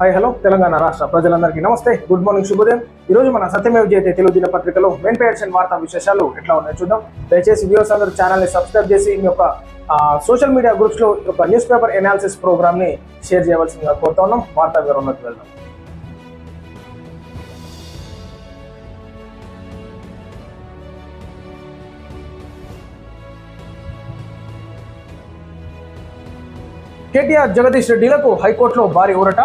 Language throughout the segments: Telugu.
హాయ్ హలో తెలంగాణ రాష్ట్ర ప్రజలందరికీ నమస్తే. గుడ్ మార్నింగ్ శుభోదయం ఈ రోజు మన సత్యమేవ జయతే తెలుగు దినపత్రికలో మెయిన్ పేర్షన్ వార్తా విశేషాలు ఎట్లా ఉన్నాయో చూద్దాం. దయచేసి వ్యూవర్స్ అందరూ ఛానల్ని సబ్స్క్రైబ్ చేసి మీ యొక్క సోషల్ మీడియా గ్రూప్స్లో యొక్క న్యూస్ పేపర్ ఎనాలిసిస్ ప్రోగ్రామ్ని షేర్ చేయవలసిందిగా కోరుతా ఉన్నాం. వార్తా వివరంలోకి వెళ్దాం. కేటీఆర్ జగదీష్ రెడ్డిలకు హైకోర్టులో భారీ ఊరట.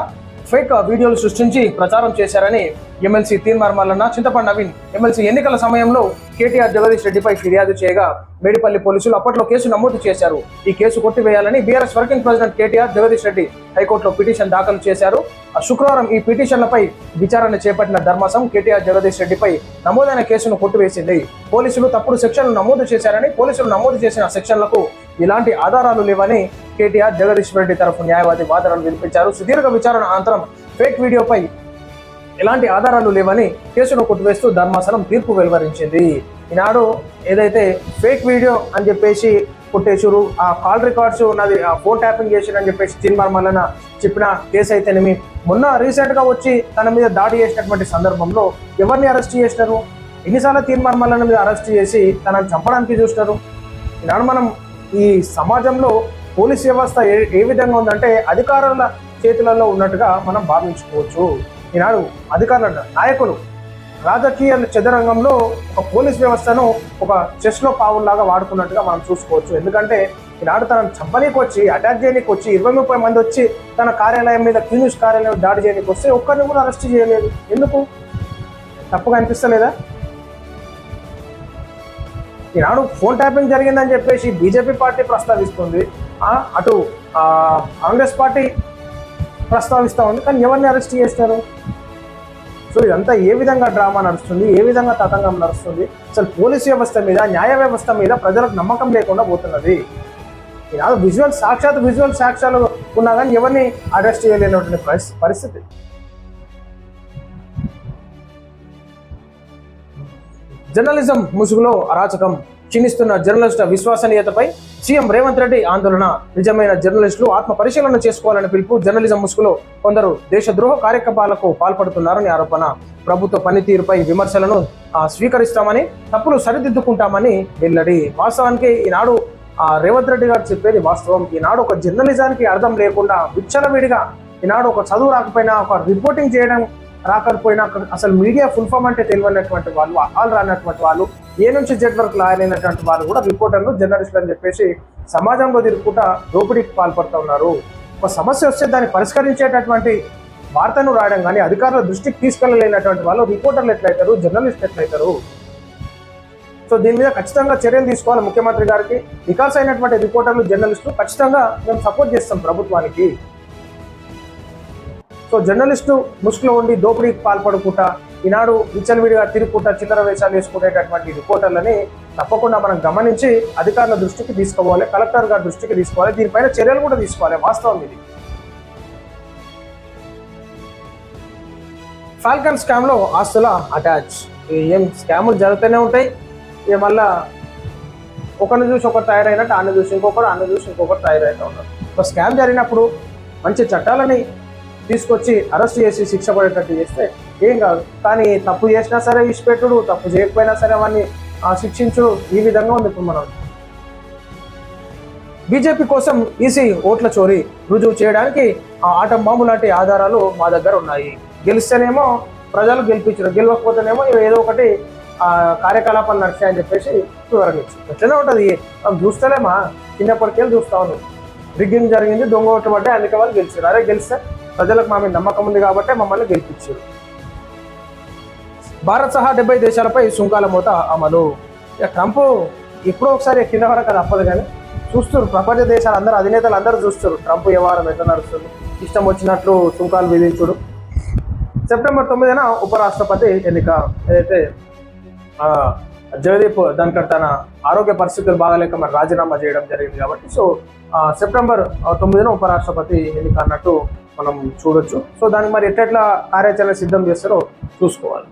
ఫేక్ వీడియోలు సృష్టించి ప్రచారం చేశారని ఎమ్మెల్సీ తీర్మార్ మల్లన్న చింతపండి నవీన్ ఎమ్మెల్సీ ఎన్నికల సమయంలో కేటీఆర్ జగదీష్ రెడ్డిపై ఫిర్యాదు చేయగా మేడిపల్లి పోలీసులు అప్పట్లో కేసు నమోదు చేశారు. ఈ case కొట్టివేయాలని BRS working president KTR Jagadish Reddy హైకోర్టులో పిటిషన్ దాఖలు చేశారు. ఆ శుక్రవారం ఈ పిటిషన్లపై విచారణ చేపట్టిన ధర్మాసం కేటీఆర్ జగదీష్ రెడ్డిపై నమోదైన కేసును కొట్టివేసింది. పోలీసులు తప్పుడు సెక్షన్లు నమోదు చేశారని పోలీసులు నమోదు చేసిన సెక్షన్లకు ఇలాంటి ఆధారాలు లేవని కేటీఆర్ జగదీష్ రెడ్డి తరఫు న్యాయవాది వాదనలు వినిపించారు. సుదీర్ఘ విచారణ అనంతరం ఫేక్ వీడియోపై ఎలాంటి ఆధారాలు లేవని కేసును కొట్టివేస్తూ ధర్మాసనం తీర్పు వెలువరించింది. ఈనాడు ఏదైతే ఫేక్ వీడియో అని చెప్పేసి కొట్టేసారు ఆ కాల్ రికార్డ్స్ ఉన్నది ఆ ఫోన్ ట్యాపింగ్ చేసిన అని చెప్పేసి చిన్మార్ మల్లన చెప్పిన కేసు అయితేనేమి మొన్న రీసెంట్గా వచ్చి తన మీద దాడి చేసినటువంటి సందర్భంలో ఎవరిని అరెస్ట్ చేసినారు? ఎన్నిసార్లు తీర్మార్ మల్లన మీద అరెస్ట్ చేసి తనని చంపడానికి చూసినారు? ఈనాడు మనం ఈ సమాజంలో పోలీస్ వ్యవస్థ ఏ ఏ విధంగా ఉందంటే అధికారుల చేతులలో ఉన్నట్టుగా మనం భావించుకోవచ్చు. ఈనాడు అధికారులు నాయకులు రాజకీయ చదరంగంలో ఒక పోలీస్ వ్యవస్థను ఒక చెస్లో పావుల్లాగా వాడుకున్నట్టుగా మనం చూసుకోవచ్చు. ఎందుకంటే ఈనాడు తనను చంపనీకి వచ్చి అటాక్ చేయనీకి వచ్చి ఇరవై ముప్పై మంది వచ్చి తన కార్యాలయం మీద క్యూనిస్ కార్యాలయం దాడి చేయడానికి వస్తే ఒక్కరిని కూడా అరెస్ట్ చేయలేదు. ఎందుకు? తప్పుగా అనిపిస్తలేదా? ఈనాడు ఫోన్ ట్యాపింగ్ జరిగిందని చెప్పేసి బీజేపీ పార్టీ ప్రస్తావిస్తుంది. అటు కాంగ్రెస్ పార్టీ ప్రస్తావిస్తూ ఉంది కానీ ఎవరిని అరెస్ట్ చేస్తారు? సో ఇదంతా ఏ విధంగా డ్రామా నడుస్తుంది ఏ విధంగా తతంగం నడుస్తుంది? అసలు పోలీస్ వ్యవస్థ మీద న్యాయ వ్యవస్థ మీద ప్రజలకు నమ్మకం లేకుండా పోతున్నది. ఈనాడు విజువల్ సాక్షాత్ విజువల్ సాక్ష్యాలు ఉన్నా కానీ ఎవరిని అరెస్ట్ చేయలేనటువంటి పరిస్థితి. జర్నలిజం ముసుగులో అరాచకం. క్షీణిస్తున్న జర్నలిస్టుల విశ్వసనీయతపై సీఎం రేవంత్ రెడ్డి ఆందోళన. నిజమైన జర్నలిస్టులు ఆత్మ పరిశీలన చేసుకోవాలని పిలుపు జర్నలిజం ముసుగులో కొందరు దేశద్రోహ కార్యకలాపాలకు పాల్పడుతున్నారని ఆరోపణ. ప్రభుత్వ పనితీరుపై విమర్శలను స్వీకరిస్తామని తప్పులు సరిదిద్దుకుంటామని వెల్లడి. వాస్తవానికి ఈనాడు ఆ, రేవంత్ రెడ్డి గారు చెప్పేది వాస్తవం. ఈనాడు ఒక జర్నలిజానికి అర్థం లేకుండా విచ్చలవిడిగా ఈనాడు ఒక చదువు రాకపోయినా ఒక రిపోర్టింగ్ చేయడం రాకపోయినా అక్కడ అసలు మీడియా ఫుల్ ఫామ్ అంటే తెలియనటువంటి వాళ్ళు ఆల్ రానటువంటి వాళ్ళు ఏ నుంచి జెడ్ వరకు లాయనైనటువంటి వాళ్ళు కూడా రిపోర్టర్లు జర్నలిస్టులు అని చెప్పేసి సమాజంలో తిరుగుకుంటా దోపిడీకి పాల్పడుతూ ఉన్నారు. ఒక సమస్య వస్తే దాన్ని పరిష్కరించేటటువంటి వార్తను రాయడం కానీ అధికారుల దృష్టికి తీసుకెళ్ళలేనటువంటి వాళ్ళు రిపోర్టర్లు ఎట్లయితారు జర్నలిస్ట్ ఎట్లయితారు? సో దీని మీద ఖచ్చితంగా చర్యలు తీసుకోవాలి ముఖ్యమంత్రి గారికి. వికాస్ అయినటువంటి రిపోర్టర్లు జర్నలిస్టులు ఖచ్చితంగా మేము సపోర్ట్ చేస్తాం ప్రభుత్వానికి. సో జర్నలిస్టు ముసుగులో ఉండి దోపిడీకి పాల్పడుకుంటా ఈనాడు విచ్చలవిడిగా తిరుగుకుంటా చిల్లర వేషాలు వేసుకునేటటువంటి రిపోర్టర్లని తప్పకుండా మనం గమనించి అధికారుల దృష్టికి తీసుకోవాలి కలెక్టర్ గారి దృష్టికి తీసుకోవాలి దీనిపైన చర్యలు కూడా తీసుకోవాలి. వాస్తవం ఇది. ఫాల్కన్ స్కామ్లో ఆస్తుల అటాచ్. ఏం స్కాములు జరుగుతూనే ఉంటాయి. ఇక మళ్ళా ఒకరిని చూసి ఒకరు తయారైనట్టు అన్న చూసి ఇంకొకరు అన్న చూసి ఇంకొకరు తయారైతే ఉన్నారు. ఒక స్కామ్ జరిగినప్పుడు మంచి చట్టాలని తీసుకొచ్చి అరెస్ట్ చేసి శిక్ష పడేటట్టు చేస్తే ఏం కాదు. కానీ తప్పు చేసినా సరే విడిచిపెట్టుడు తప్పు చేయకపోయినా సరే అవన్నీ ఆ, ఈ విధంగా ఉంది ఇప్పుడు మనం. బీజేపీ కోసం ఈసీ ఓట్ల చోరీ రుజువు చేయడానికి ఆ ఆటం బాంబు లాంటి ఆధారాలు మా దగ్గర ఉన్నాయి. గెలిస్తేనేమో ప్రజలు గెలిపించారు. గెలవకపోతేనేమో ఏదో ఒకటి కార్యకలాపాలు నడిచాయని చెప్పేసి వివరణించు ఎట్లనే ఉంటుంది. మనం చూస్తలేమా? చిన్నప్పటికెళ్ళి చూస్తా ఉన్నాం రిగ్గింగ్ జరిగింది దొంగ ఓట్లు పడ్డాయి అందుకే వాళ్ళు గెలిచారు అదే గెలిస్తే ప్రజలకు మా మీద నమ్మకం ఉంది కాబట్టి మమ్మల్ని గెలిపించారు. భారత్ సహా డెబ్బై దేశాలపై సుంకాల మూత అమలు. ఇక ట్రంప్ ఎప్పుడో ఒకసారి కింద వరకు అది అప్పదు కానీ చూస్తారు ప్రపంచ దేశాలు అందరూ అధినేతలు అందరూ చూస్తారు ట్రంప్ వ్యవహారం ఎట్లా నడుస్తుంది? ఇష్టం వచ్చినట్లు సుంకాలు విధించుడు. సెప్టెంబర్ తొమ్మిదిన ఉపరాష్ట్రపతి ఎన్నిక. ఏదైతే జగదీప్ ధన్కర్ తన ఆరోగ్య పరిస్థితులు బాగాలేక మరి రాజీనామా చేయడం జరిగింది కాబట్టి సో సెప్టెంబర్ తొమ్మిదిన ఉపరాష్ట్రపతి ఎన్నిక అన్నట్టు మనం చూడొచ్చు. సో దానికి మరి ఎట్లా కార్యాచరణ సిద్ధం చేస్తారో చూసుకోవాలి.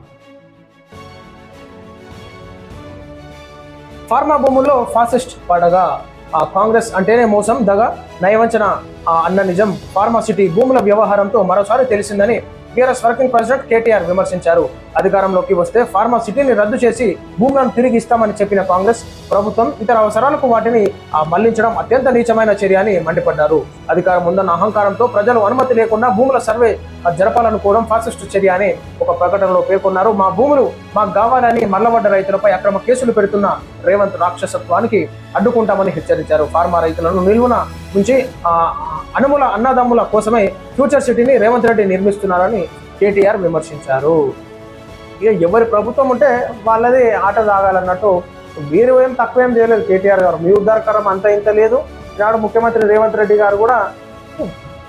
ఫార్మా భూముల్లో ఫాసిస్ట్ పడగా ఆ, కాంగ్రెస్ అంటేనే మోసం దగ నయవంచన ఆ, అన్న నిజం. ఫార్మాసిటీ భూముల వ్యవహారంతో మరోసారి తెలిసిందని టీఆర్ఎస్ వర్కింగ్ ప్రెసిడెంట్ కేటీఆర్ విమర్శించారు. అధికారంలోకి వస్తే ఫార్మా సిటీని రద్దు చేసి భూములను తిరిగి ఇస్తామని చెప్పిన కాంగ్రెస్ ప్రభుత్వం ఇతర అవసరాలకు వాటిని మళ్ళించడం అత్యంత నీచమైన చర్య అని మండిపడ్డారు. అధికారం ఉందన్న అహంకారంతో ప్రజలు అనుమతి లేకుండా భూముల సర్వే జరపాలనుకోవడం ఫాసిస్టు చర్య అని ఒక ప్రకటనలో పేర్కొన్నారు. మా భూములు మాకు కావాలని మల్లబడ్డ రైతులపై అక్రమ కేసులు పెడుతున్న రేవంత్ రాక్షసత్వానికి అడ్డుకుంటామని హెచ్చరించారు. ఫార్మా రైతులను నిలువున నుంచి అనుముల అన్నదమ్ముల కోసమే ఫ్యూచర్ సిటీని రేవంత్ రెడ్డి నిర్మిస్తున్నారని కేటీఆర్ విమర్శించారు. ఇక ఎవరి ప్రభుత్వం ఉంటే వాళ్ళది ఆట తాగాలన్నట్టు మీరు ఏం తక్కువేం చేయలేదు కేటీఆర్ గారు. మీ ఉద్ధారకరం అంత ఇంత లేదు. ఈనాడు ముఖ్యమంత్రి రేవంత్ రెడ్డి గారు కూడా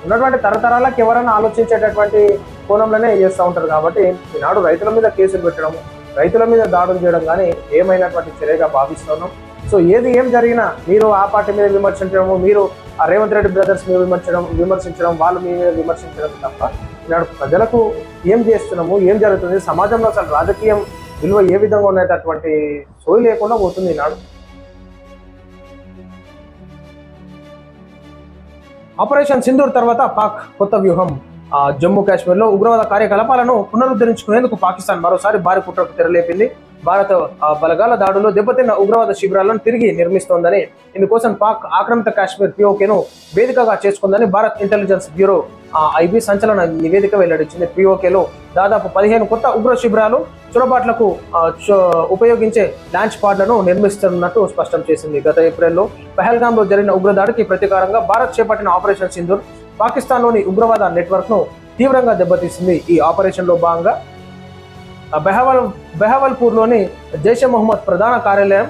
ఉన్నటువంటి తరతరాలకు ఎవరైనా ఆలోచించేటటువంటి కోణంలోనే చేస్తూ ఉంటారు కాబట్టి ఈనాడు రైతుల మీద కేసులు పెట్టడము రైతుల మీద దాడులు చేయడం కానీ ఏమైనటువంటి చర్యగా భావిస్తున్నాం. సో ఏది ఏం జరిగినా మీరు ఆ పార్టీ మీద విమర్శించడము మీరు ఆ రేవంత్ రెడ్డి బ్రదర్స్ మీద విమర్శడం విమర్శించడం వాళ్ళు మీ మీద విమర్శించడం తప్ప ఈనాడు ప్రజలకు ఏం చేస్తున్నాము ఏం జరుగుతుంది సమాజంలో అసలు రాజకీయం విలువ ఏ విధంగా ఉండేటటువంటి సోయి లేకుండా పోతుంది ఈనాడు. ఆపరేషన్ సింధూర్ తర్వాత పాక్ కొత్త వ్యూహం. జమ్మూ కాశ్మీర్లో ఉగ్రవాద కార్యకలాపాలను పునరుద్ధరించుకునేందుకు పాకిస్తాన్ మరోసారి భారీ కుట్రకు తెరలేపింది. భారత బలగాల దాడుల్లో దెబ్బతిన్న ఉగ్రవాద శిబిరాలను తిరిగి నిర్మిస్తోందని ఇందుకోసం పాక్ ఆక్రమిత కాశ్మీర్ పిఓకేను వేదికగా చేసుకుందని భారత్ ఇంటెలిజెన్స్ బ్యూరో ఐబీ సంచలన నివేదిక వెల్లడించింది. పిఓకేలో దాదాపు పదిహేను కొత్త ఉగ్ర శిబిరాలు చొరబాట్లకు ఉపయోగించే లాంచ్ పాడ్లను నిర్మిస్తున్నట్టు స్పష్టం చేసింది. గత ఏప్రిల్లో పహల్గాంలో జరిగిన ఉగ్రదాడికి ప్రతీకారంగా భారత్ చేపట్టిన ఆపరేషన్ సింధూర్ పాకిస్తాన్లోని ఉగ్రవాద నెట్వర్క్ను తీవ్రంగా దెబ్బతీసింది ఈ ఆపరేషన్లో భాగంగా బెహవల్ బెహవల్పూర్లోని జైషే మహమ్మద్ ప్రధాన కార్యాలయం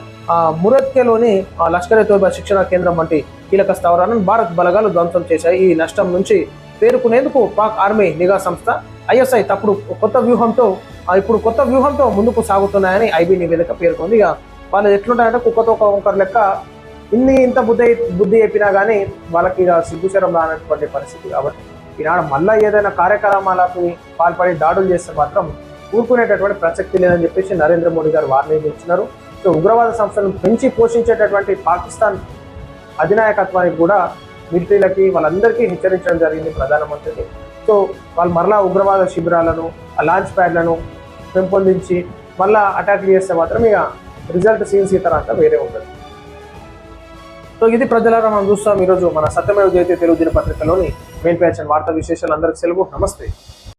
మురత్కేలోని లష్కరే ఆ, తోయిబా శిక్షణ కేంద్రం వంటి కీలక స్థావరాలను భారత్ బలగాలు ధ్వంసం చేశాయి. ఈ నష్టం నుంచి పేరుకునేందుకు పాక్ ఆర్మీ నిఘా సంస్థ ఐఎస్ఐ తప్పుడు కొత్త వ్యూహంతో ఇప్పుడు కొత్త వ్యూహంతో ముందుకు సాగుతున్నాయని ఐబీ నివేదిక పేర్కొంది. ఇక వాళ్ళు ఎట్లుంటాయంటే కుక్కతో ఒక లెక్క ఇన్ని ఇంత బుద్ధి బుద్ధి చెప్పినా కానీ వాళ్ళకి ఇక సిగ్గుచరం రానటువంటి పరిస్థితి కాబట్టి ఈనాడు మళ్ళా ఏదైనా కార్యక్రమాలకు పాల్పడి దాడులు చేస్తే మాత్రం ఊరుకునేటటువంటి ప్రసక్తి లేదని చెప్పేసి నరేంద్ర మోడీ గారు వార్నింగ్ ఇచ్చినారు సో ఉగ్రవాద సంస్థలను పెంచి పోషించేటటువంటి పాకిస్తాన్ అధినాయకత్వానికి కూడా మిలిటరీలకి వాళ్ళందరికీ హెచ్చరించడం జరిగింది ప్రధానమంత్రికి. సో వాళ్ళు మరలా ఉగ్రవాద శిబిరాలను ఆ లాంచ్ ప్యాడ్లను పెంపొందించి మళ్ళా అటాక్ చేస్తే మాత్రం ఇక రిజల్ట్ సీన్స్ ఇతర అంతా వేరే ఉంటుంది. సో ఇది ప్రజలారా మనం చూస్తాం ఈరోజు మన సత్యమేవ జయతే తెలుగు దినపత్రికలోని మెయిన్ పేజ్ వార్తా విశేషాలు. అందరికి సెలవు. నమస్తే.